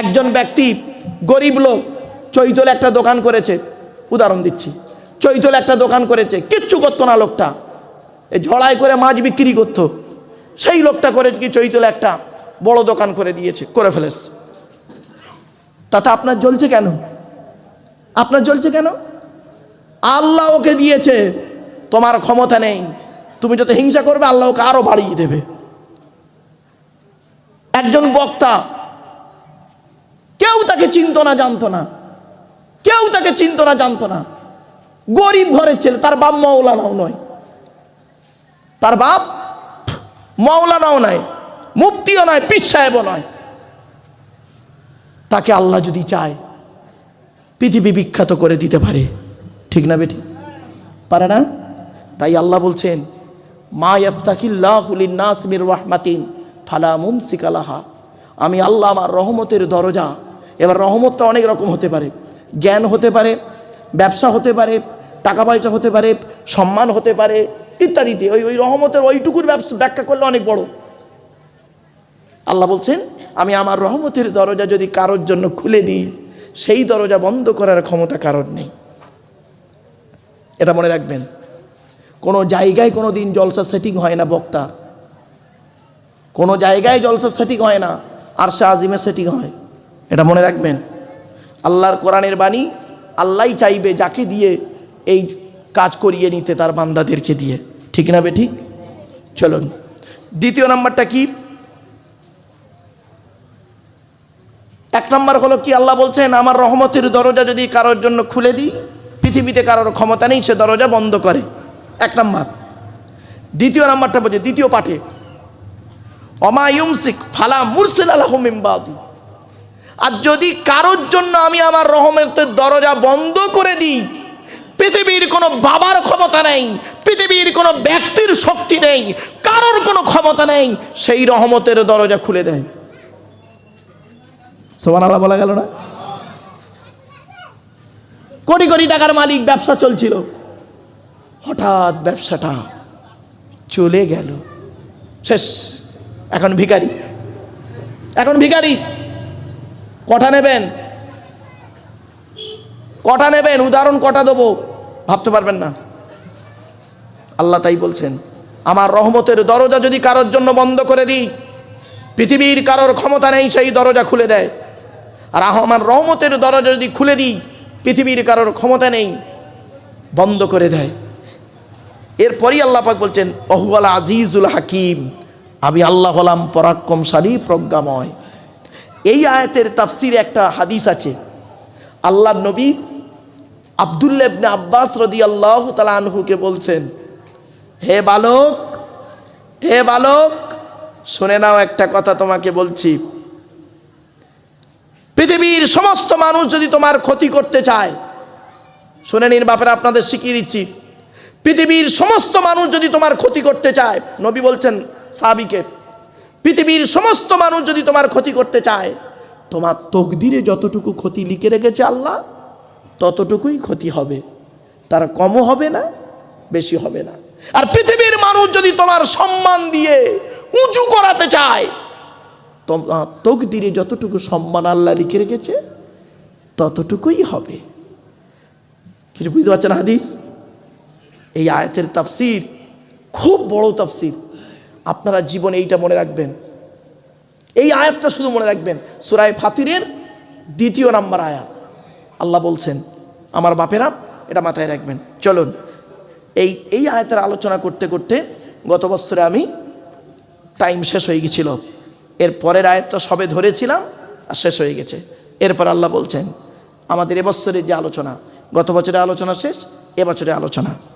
একজন ব্যক্তি গরিব লোক চৈতলে একটা দোকান করেছে, উদাহরণ দিচ্ছি। চৈতলে একটা দোকান করেছে, কিচ্ছু করতো না লোকটা। এই ঝড়াই করে মাছ বিক্রি করতো। সেই লোকটা করে কি চৈতলে একটা বড় দোকান করে দিয়েছে, করে ফেলেছে। তাতে আপনার জ্বলছে কেন? আপনার জ্বলছে কেন? আল্লাহ ওকে দিয়েছে, তোমার ক্ষমতা নেই, তুমি যত হিংসা করবে, আল্লাহ ওকে আরও বাড়িয়ে দেবে। একজন বক্তা কেউ তাকে চিনত না, জানতো না। কেউ তাকে চিনত না, জানতো না। গরিব ঘরের ছেলে, তার বাপ মৌলানাও নয়। তার বাপ মৌলানাও নয় মুক্তিও নয়, পীর সাহেবও নয়। তাকে আল্লাহ যদি চায়, পৃথিবী বিখ্যাত করে দিতে পারে। ঠিক না বেটি? পারে না? তাই আল্লাহ বলছেন, মা ফালা মুমসিকালাহা আমি আল্লাহ আমার রহমতের দরজা এবার রহমতটা অনেক রকম হতে পারে। জ্ঞান হতে পারে, ব্যবসা হতে পারে, টাকা পয়সা হতে পারে, সম্মান হতে পারে, ইত্যাদিতে। ওই ওই রহমতের ওইটুকুর ব্যবসা ব্যাখ্যা করলে অনেক বড়। আল্লাহ বলছেন, আমি আমার রহমতের দরজা যদি কারোর জন্য খুলে দিই, সেই দরজা বন্ধ করার ক্ষমতা কারোর নেই। এটা মনে রাখবেন। কোনো জায়গায় কোনো দিন জলসা সেটিং হয় না বক্তা কোনো জায়গায় জলসা সেটিং হয় না। আর সে আজিমে সেটিং হয়। এটা মনে রাখবেন। আল্লাহর কোরআনের বাণী আল্লাহই চাইবে যাকে দিয়ে এই কাজ করিয়ে নিতে তার বান্দাদেরকে দিয়ে। ঠিক না বে ঠিক চলুন। দ্বিতীয় নাম্বারটা কি? এক নম্বর হলো কি আল্লাহ বলছেন, আমার রহমতের দরজা যদি কারোর জন্য খুলে দিই, পৃথিবীতে কারোর ক্ষমতা নেই, সে দরজা বন্ধ করে। এক নম্বর। দ্বিতীয় নাম্বারটা বলছে দ্বিতীয় পাঠে অমায়ুমসিক ফালা মুরসিল আলহমিমবাদি আর যদি কারোর জন্য আমি আমার রহমতের দরজা বন্ধ করে দিই, পৃথিবীর কোনো বাবার ক্ষমতা নেই, পৃথিবীর কোনো ব্যক্তির শক্তি নেই, কারোর কোনো ক্ষমতা নেই, সেই রহমতের দরজা খুলে দেয়। সোমান আল্লাহ বলা গেল না? কোটি কোটি টাকার মালিক ব্যবসা চলছিল। হঠাৎ ব্যবসাটা চলে গেল। শেষ। এখন ভিখারি। এখন ভিখারি। কটা নেবেন? কটা নেবেন? উদাহরণ কটা দেবো? ভাবতে পারবেন না। আল্লাহ তাই বলছেন, আমার রহমতের দরজা যদি কারোর জন্য বন্ধ করে দিই, পৃথিবীর কারোর ক্ষমতা নেই, সেই দরজা খুলে দেয়। আর আমার রহমতের দরজা যদি খুলে দিই, পৃথিবীর কারোর ক্ষমতা নেই, বন্ধ করে দেয়। এরপরই আল্লাহ পাক বলছেন অহুয়াল আজিজুল হাকিম, আমি আল্লাহ হলাম পরাক্রমশালী, প্রজ্ঞাময়। এই আয়াতের তাফসিরে একটা হাদিস আছে। আল্লাহ নবী আবদুল্লাবনে আব্বাস রদি আল্লাহ তালানহুকে বলছেন, হে বালক হে বালক, শুনে নাও একটা কথা তোমাকে বলছি। পৃথিবীর সমস্ত মানুষ যদি তোমার ক্ষতি করতে চায়, শুনে নিন বাপেরা, আপনাদের শিখিয়ে দিচ্ছি। পৃথিবীর সমস্ত মানুষ যদি তোমার ক্ষতি করতে চায়, নবী বলছেন সাবিকে পৃথিবীর সমস্ত মানুষ যদি তোমার ক্ষতি করতে চায়, তোমার তকদিরে যতটুকু ক্ষতি লিখে রেখেছে আল্লাহ, ততটুকুই ক্ষতি হবে। তার কমও হবে না, বেশি হবে না। আর পৃথিবীর মানুষ যদি তোমার সম্মান দিয়ে উঁচু করাতে চায়, তোমার তকদিরে যতটুকু সম্মান আল্লাহ লিখে রেখেছে, ততটুকুই হবে। কিছু বুঝতে পারছেন হাদিস? এই আয়াতের তাফসির খুব বড় তাফসির। আপনারা জীবনে এইটা মনে রাখবেন। এই আয়াতটা শুধু মনে রাখবেন। সুরায় ফাতিরের দ্বিতীয় নাম্বার আয়াত। আল্লাহ বলছেন, আমার বাপেরা, এটা মাথায় রাখবেন। চলুন, এই এই আয়াতের আলোচনা করতে করতে গত বছরে আমি টাইম শেষ হয়ে গেছিল। এর পরের আয়াতটা সবে ধরেছিলাম আর শেষ হয়ে গেছে। এরপর আল্লাহ বলছেন, আমাদের এবছরের যে আলোচনা, গত বছরের আলোচনা শেষ এবছরের আলোচনা।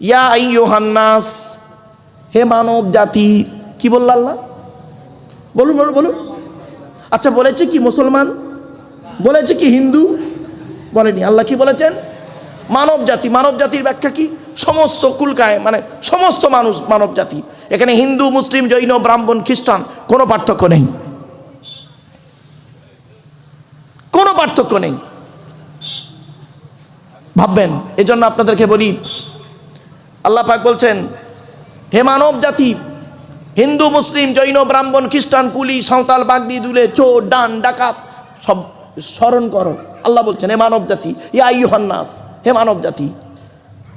ইয়া আইয়ুহান্নাস হে মানব জাতি, কি বলল আল্লাহ? বলুন বলুন বলুন। আচ্ছা বলেছে কি মুসলমান? বলেছে কি হিন্দু? বলেনি। আল্লাহ কি বলেছেন? মানব জাতি, মানব জাতির ব্যাখ্যা কি? সমস্ত কুলকায় মানে সমস্ত মানুষ মানব জাতি। এখানে হিন্দু, মুসলিম, জৈন, ব্রাহ্মণ, খ্রিস্টান, কোনো পার্থক্য নেই। কোনো পার্থক্য নেই। ভাববেন, এজন্য আপনাদেরকে বলি আল্লাহ পাক বলছেন, হে মানব জাতি, হিন্দু, মুসলিম, জৈন, ব্রাহ্মণ, খ্রিস্টান, কুলি, সাঁওতাল, বাগদি, দুলে, চোর, ডান, ডাকাত, সব স্মরণ করো। আল্লাহ বলছেন, হে মানব জাতি, ইয়া ইউহান্নাস হে মানব জাতি,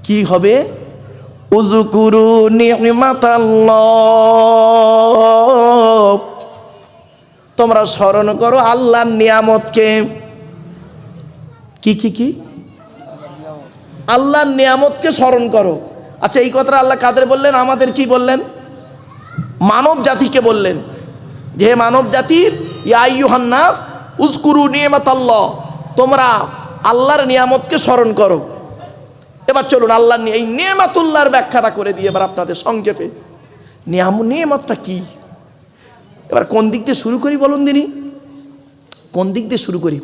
কি হবে? উজুকুরু নিমাতাল্লাহ। তোমরা স্মরণ করো আল্লাহর নিয়ামতকে। কি কি কি? আল্লাহর নিয়ামতকে স্মরণ করো। আচ্ছা এই কথাটা আল্লাহ কাদের বললেন? আমাদের কি বললেন? মানব জাতিকে বললেন। যে হে মানব জাতি ইয়াইহান্নাস উজকুরু নিয়ামত আল্লাহ তোমরা আল্লাহর নিয়ামতকে স্মরণ করো। এবার চলুন, আল্লাহ এই নিয়ামাতুল্লাহর ব্যাখ্যাটা করে দিয়ে এবার আপনাদের সংক্ষেপে। নিয়াম নিয়ামতটা কি? এবার কোন দিক দিয়ে শুরু করি বলুন দিনি? কোন দিক দিয়ে শুরু করি?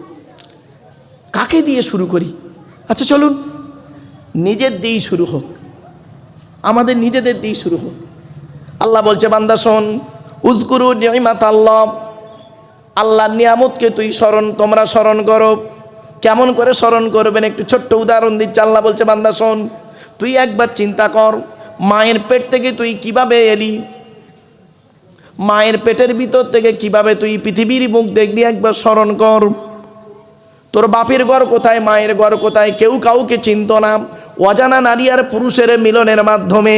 কাকে দিয়ে শুরু করি? আচ্ছা চলুন। নিজের দিয়েই শুরু হোক। আমাদের নিজেদের দিয়েই শুরু হোক। আল্লাহ বলছে, বান্দা, শোন উজকুরু নিয়মাত আল্লাহ আল্লাহর নিয়ামতকে তুই স্মরণ, তোমরা স্মরণ করো। কেমন করে স্মরণ করবেন? একটু ছোট্ট উদাহরণ দিচ্ছে। আল্লাহ বলছে, বান্দা, শোন, তুই একবার চিন্তা কর, মায়ের পেট থেকে তুই কীভাবে এলি? মায়ের পেটের ভিতর থেকে কীভাবে তুই পৃথিবীর মুখ দেখবি একবার স্মরণ কর। তোর বাপের ঘর কোথায়? মায়ের ঘর কোথায়? কেউ কাউকে চিনত না। অজানা নারী আর পুরুষের মিলনের মাধ্যমে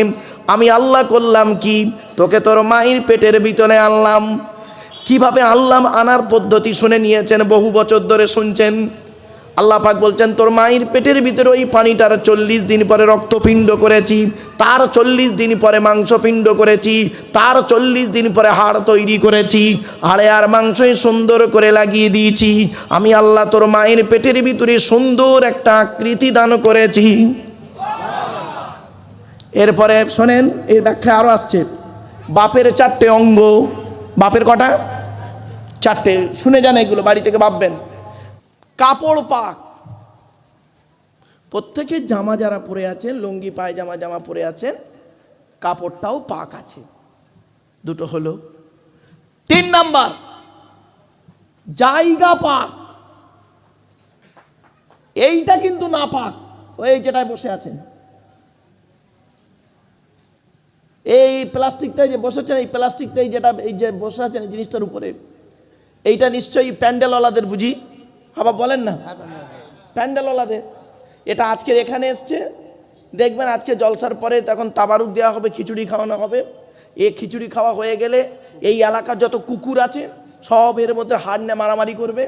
আমি আল্লাহ করলাম কি? তোকে তোর মায়ের পেটের ভিতরে আনলাম। কীভাবে আল্লাহ আনার পদ্ধতি শুনে নিয়েছেন, বহু বছর ধরে শুনছেন। আল্লাহ পাক বলছেন, তোর মায়ের পেটের ভিতরে ওই পানিটার চল্লিশ দিন পরে রক্তপিণ্ড করেছি, তার চল্লিশ দিন পরে মাংসপিণ্ড করেছি, তার চল্লিশ দিন পরে হাড় তৈরি করেছি, হাড়ে আর মাংসই সুন্দর করে লাগিয়ে দিয়েছি। আমি আল্লাহ তোর মায়ের পেটের ভিতরে সুন্দর একটা আকৃতি দান করেছি। এরপরে শোনেন এর ব্যাখ্যা আরও আসছে, বাপের চারটে অঙ্গ, বাপের কটা? চারটে, শুনে যান এগুলো, বাড়ি থেকে ভাববেন। কাপড় পাক। প্রত্যেকে জামা যারা পরে আছেন, লুঙ্গি, পায়জামা জামা পরে আছেন, কাপড়টাও পাক আছে। দুটো হলো। তিন নাম্বার, জায়গা পাক। এইটা কিন্তু না পাক ওই যেটায় বসে আছেন। এই প্লাস্টিকটাই যে বসেছেন, এই প্লাস্টিকটাই যেটা, এই যে বসে আছেন এই জিনিসটার উপরে, এইটা নিশ্চয়ই প্যান্ডেলওয়ালাদের বুঝি? আবার বলেন না? প্যান্ডেলওয়ালাদের। এটা আজকে এখানে এসছে। দেখবেন আজকে জলসার পরে তখন তাবারুক দেওয়া হবে, খিচুড়ি খাওয়ানো হবে। এ খিচুড়ি খাওয়া হয়ে গেলে এই এলাকার যত কুকুর আছে, সব এর মধ্যে হাড় নিয়ে মারামারি করবে।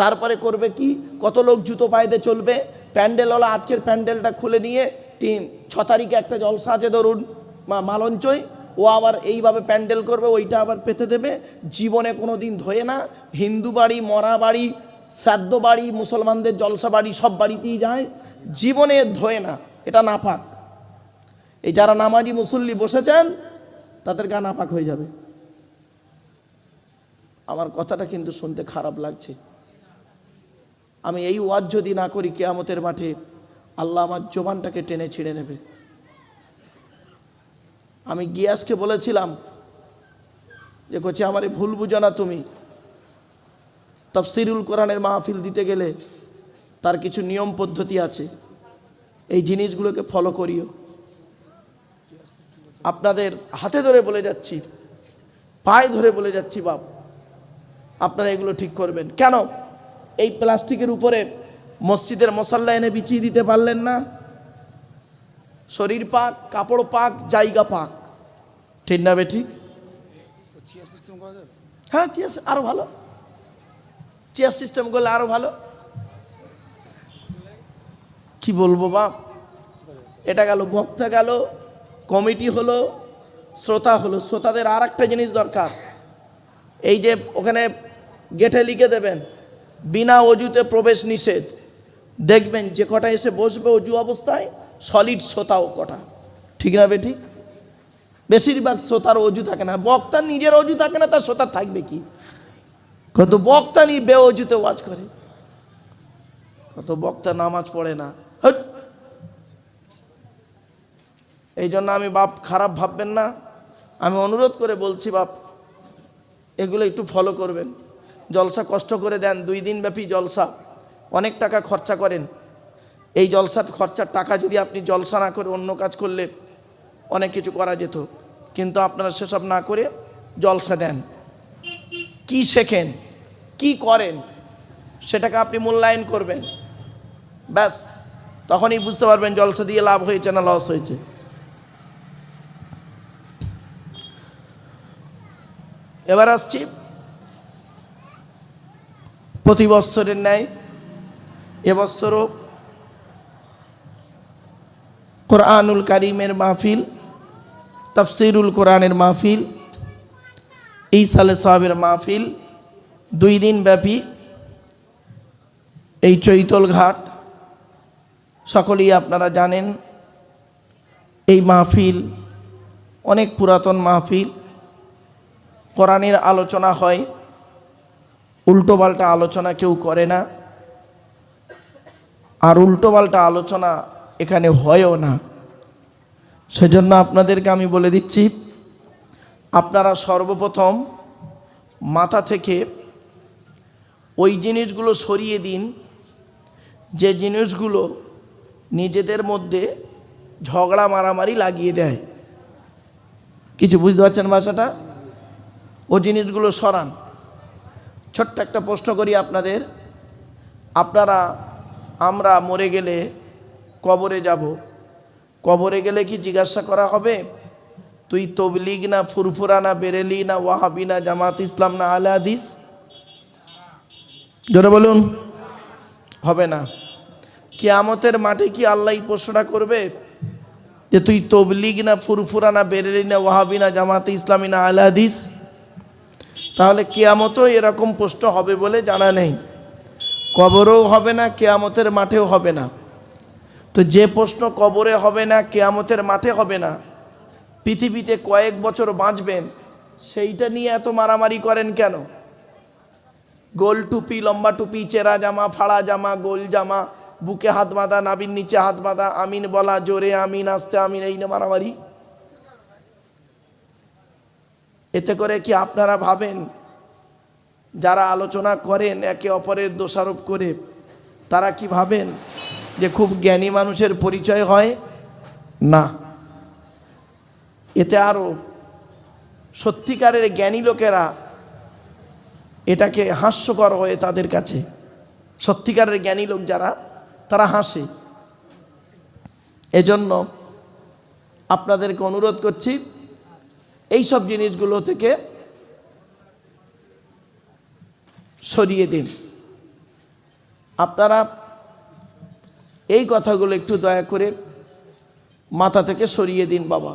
তারপরে করবে কি? কত লোক জুতো পায়েতে চলবে? প্যান্ডেলওয়ালা আজকের প্যান্ডেলটা খুলে নিয়ে তিন, ছ তারিখে একটা জলসা আছে, ধরুন। মা মালঞ্চই ও আবার এইভাবে প্যান্ডেল করবে, ওইটা আবার পেতে দেবে। জীবনে কোনো দিন ধোয়ে না। হিন্দু বাড়ি, মরা বাড়ি, শ্রাদ্ধ বাড়ি, মুসলমানদের জলসা বাড়ি, সব বাড়িতেই যায়। জীবনে ধোয়ে না, এটা নাপাক। এই যারা নামাজি মুসল্লি বসেছেন, তাদের গা নাপাক হয়ে যাবে। আমার কথাটা কিন্তু শুনতে খারাপ লাগছে। আমি এই ওয়াজ যদি না করি, কেয়ামতের মাঠে আল্লাহ আমার জবানটাকে টেনে ছিঁড়ে নেবে। আমি গিয়াসকে বলেছিলাম যে করছে আমারে ভুল বুঝো না তুমি। তফসিরুল কোরআনের মাহফিল দিতে গেলে তার কিছু নিয়ম পদ্ধতি আছে। এই জিনিসগুলোকে ফলো করিও। আপনাদের হাতে ধরে বলে যাচ্ছি, পায়ে ধরে বলে যাচ্ছি, বাপ। আপনারা এগুলো ঠিক করবেন। কেন? এই প্লাস্টিকের উপরে মসজিদের মশাল্লা এনে বিছিয়ে দিতে পারলেন না। শরীর পাক কাপড় পাক জায়গা পাক। ঠিক না বে ঠিক হ্যাঁ আরও ভালো। চেয়ার সিস্টেম করলে আরও ভালো। কি বলব বাপ? এটা গেল বক্তা গেল কমিটি হলো শ্রোতা হলো। শ্রোতাদের আর একটা জিনিস দরকার। এই যে ওখানে গেটে লিখে দেবেন বিনা অজুতে প্রবেশ নিষেধ। দেখবেন যে কটা এসে বসবে অজু অবস্থায় সলিড শ্রোতাও কটা। ঠিক না বেটি? বেশিরভাগ শ্রোতার অজু থাকে না। বক্তা নিজের অজু থাকে না, তার শ্রোতা থাকবে কি? কত বক্তা নিয়ে বে অজুতে ওয়াজ করে। অত বক্তা নামাজ পড়ে না! এই জন্য আমি বাপ খারাপ ভাববেন না। আমি অনুরোধ করে বলছি বাপ, এগুলো একটু ফলো করবেন। জলসা কষ্ট করে দেন, দুই দিন ব্যাপী জলসা। অনেক টাকা খরচা করেন। এই জলসার খরচার টাকা যদি আপনি জলসা না করে অন্য কাজ করলে অনেক কিছু করা যেত। কিন্তু আপনারা সেসব না করে জলসা দেন। কি শেখেন? কি করেন? সেটাকে আপনি মূল্যায়ন করবেন। ব্যাস, তখনই বুঝতে পারবেন জলসা দিয়ে লাভ হয়েছে না লস হয়েছে। এবার আসছি প্রতি বৎসরের ন্যায়। এবছরও কোরআনুল কারিমের মাহফিল, তাফসিরুল কোরআনের মাহফিল এই সালে সাহাবের মাহফিল, দুই দিন ব্যাপী এই চৈতল ঘাট। সকলেই আপনারা জানেন, এই মাহফিল অনেক পুরাতন মাহফিল। কোরআনের আলোচনা হয়, উল্টোপাল্টা আলোচনা কেউ করে না। আর উল্টোপাল্টা আলোচনা এখানে হয়ও না। সেজন্য আপনাদেরকে আমি বলে দিচ্ছি, আপনারা সর্বপ্রথম মাথা থেকে ওই জিনিসগুলো সরিয়ে দিন, যে জিনিসগুলো নিজেদের মধ্যে ঝগড়া মারামারি লাগিয়ে দেয়। কিছু বুঝতে পারছেন ভাষাটা? ও জিনিসগুলো সরান। ছোট্ট একটা প্রশ্ন করি আপনাদের। আপনারা, আমরা মরে গেলে কবরে যাব। কবরে গেলে কি জিজ্ঞাসা করা হবে? তুই তবলিগ না ফুরফুরা না বেরেলি না ওয়াহাবি না জামাত ইসলাম না আলে হাদিস? জোরে বলুন। হবে না। কিয়ামতের মাঠে কি আল্লাহ প্রশ্নটা করবে? যে তুই তবলিগ না ফুরফুরা না বেরেলি না ওয়াহাবি না জামাতে ইসলামী না আলে হাদিস? তাহলে কেয়ামতও এরকম প্রশ্ন হবে বলে জানা নেই। কবরও হবে না, কেয়ামতের মাঠেও হবে না। তো যে প্রশ্ন কবরে হবে না, কেয়ামতের মাঠে হবে না, পৃথিবীতে কয়েক বছর বাঁচবেন, সেইটা নিয়ে এত মারামারি করেন কেন? গোল টুপি, লম্বা টুপি, চেরা জামা, ফাড়া জামা, গোল জামা, বুকে হাত বাঁধা নাবির নিচে হাত বাঁধা, আমিন বলা, জোরে আমিন, আসতে আমিন, এই না মারামারি। এতে করে কি আপনারা ভাবেন, যারা আলোচনা করেন, একে অপরের দোষারোপ করে, তারা কি ভাবেন? যে খুব জ্ঞানী মানুষের পরিচয় হয়? না। এতে আরও সত্যিকারের জ্ঞানী লোকেরা এটাকে হাস্যকর হয়ে তাদের কাছে। সত্যিকারের জ্ঞানী লোক যারা, তারা হাসে। এজন্য আপনাদেরকে অনুরোধ করছি এই সব জিনিসগুলো থেকে সরিয়ে দিন। আপনারা এই কথাগুলো একটু দয়া করে মাথা থেকে সরিয়ে দিন, বাবা।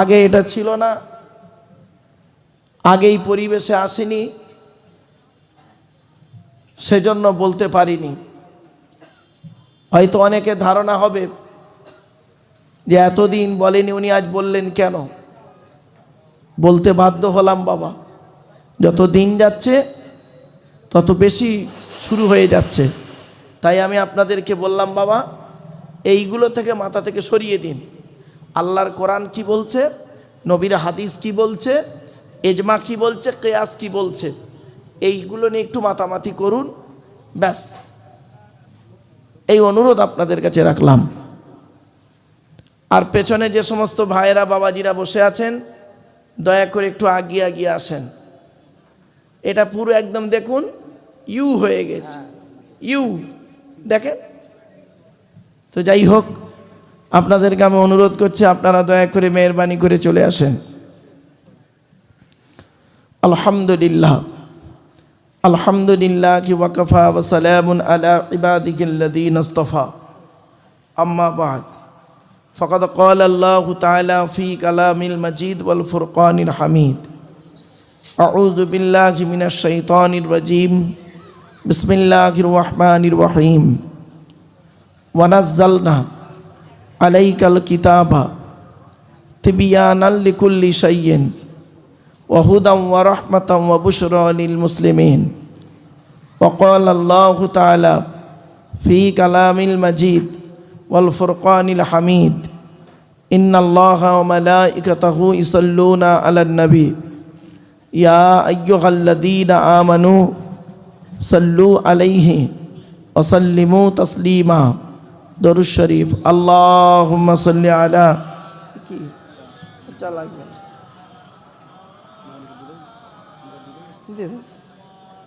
আগে এটা ছিল না আগে এই পরিবেশে আসেনি, সেজন্য বলতে পারিনি। হয়তো অনেকে ধারণা হবে যে এতদিন বলেনি, উনি আজ বললেন কেন? বলতে বাধ্য হলাম, বাবা। যত দিন যাচ্ছে, তত বেশি শুরু হয়ে যাচ্ছে। তাই আমি আপনাদেরকে বললাম, বাবা, এইগুলো থেকে মাথা থেকে সরিয়ে দিন। আল্লাহর কোরআন কি বলছে? নবীর হাদিস কি বলছে? এজমা কি বলছে? কেয়াস কি বলছে? এইগুলো নিয়ে একটু মাতামাতি করুন, ব্যাস। এই অনুরোধ আপনাদের কাছে রাখলাম। আর পেছনে যে সমস্ত ভাইয়েরা, বাবাজিরা বসে আছেন, দয়া করে একটু আগিয়ে আগিয়ে আসেন। এটা পুরো একদম দেখুন, ইউ হয়ে গেছে। ইউ। দেখেন তো যাই হোক আপনাদেরকে আমি অনুরোধ করছি আপনারা দয়া করে মেহরবানি করে চলে আসেন আলহামদুলিল্লাহ আলহামদুলিল্লাহ কি ওয়াকফা ওয়াসালামুন আলা ইবাদিকিল্লাযীনা ইসতাফা আম্মা বাদ فقد قال الله تعالى في كلام المجيد والفرقان الحميد أعوذ بالله من الشيطان الرجيم بسم الله الرحمن الرحيم ونزلنا عليك الكتاب تبيانا لكل شيء وهدى ورحمة وبشرى للمسلمين وقال الله تعالى في كلام المجيد والفرقان الحميد إن الله وملائكته يصلون على النبي يا أيها الذين آمنوا صلوا عليه وسلموا تسليما. دور الشريف اللهم صل على